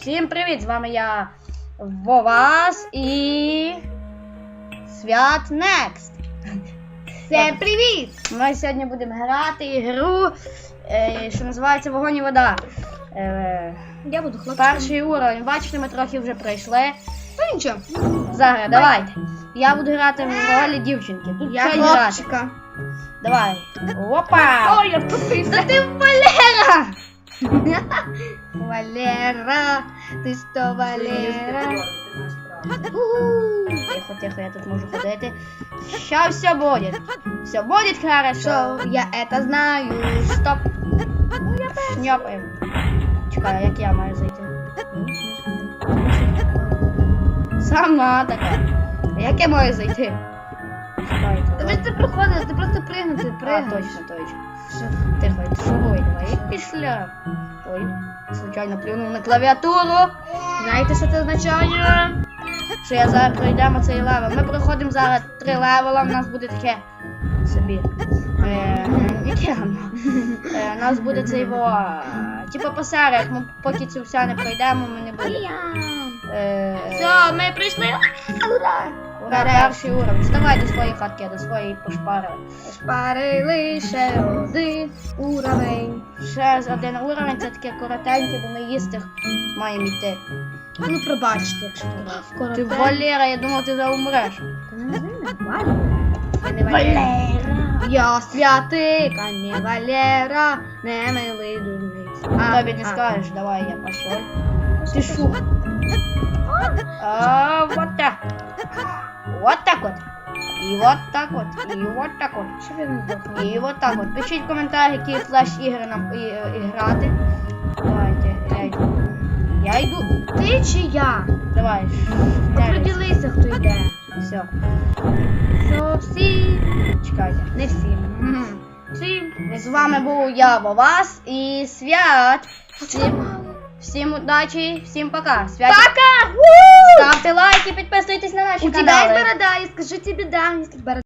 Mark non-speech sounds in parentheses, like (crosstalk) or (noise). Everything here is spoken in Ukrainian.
Всім привіт! З вами я Вовас і Свят Next. Всем привіт! Ми сьогодні будемо грати ігру, е, що називається Вогонь і вода. Е, Я буду хлопчиком. перший уровень, бачите, ми трохи вже пройшли. Ну нічого. Зараз, давайте. Я буду грати в ролі дівчинки. Тут Я хлопчика. Давай. Опа! Ой, я втопився. Та ти Валера! (laughs) Валера, ти що, Валера? Тихо, тихо, я тут можу ходити. Ща все буде. Все буде хорошо. Я это знаю. Стоп. Шняпаємо. Чекай, а як я маю зайти? Сама така. Як я маю зайти? Чекай, Ти це проходила, ти просто пригнути, А, пригнути. точно, точно. Тихо, шуруй, давай. Пішля. Ой, случайно плюнув на клавіатуру. Знаєте, що це означає? Що я зараз пройдемо цей левел. Ми проходимо зараз три левела, у нас буде таке собі. Е, яке воно? Е, у нас буде цей во. Типа посеред, ми поки цю все не пройдемо, ми не будемо. Е, Все, ми прийшли. Ура! Перший уровень. Вставай до своєї хатки, до своєї пошпарили. Шпарили ще один уровень. Ще з один уровень, це таке коротеньке, бо ми їсти маємо йти. Ну, пробачте, якщо це Ти Валера, я думав, ти заумреш. Ти не Валера. Валера. Я святик, а не Валера, не милий дурниць. Тобі не скажеш, давай я пошел. Ты шо? А, вот так. Вот так вот. І вот так от, і вот так от. Не здохли? І вот так от. Пишіть в коментарі, які флеш ігри нам і, і грати. Давайте, я йду. Я йду. Ти чи я? Давай. Оприділися, хто йде. Все, Що всі? чекайте. Не всі. Мгм. Всі. З вами був я, Вовас і Свят. Всім, всім удачі, всім пока. Свят, Пока! Ставте лайки, підписуйтесь на наші У тебя канали. есть борода, и скажите тебе да, если борода.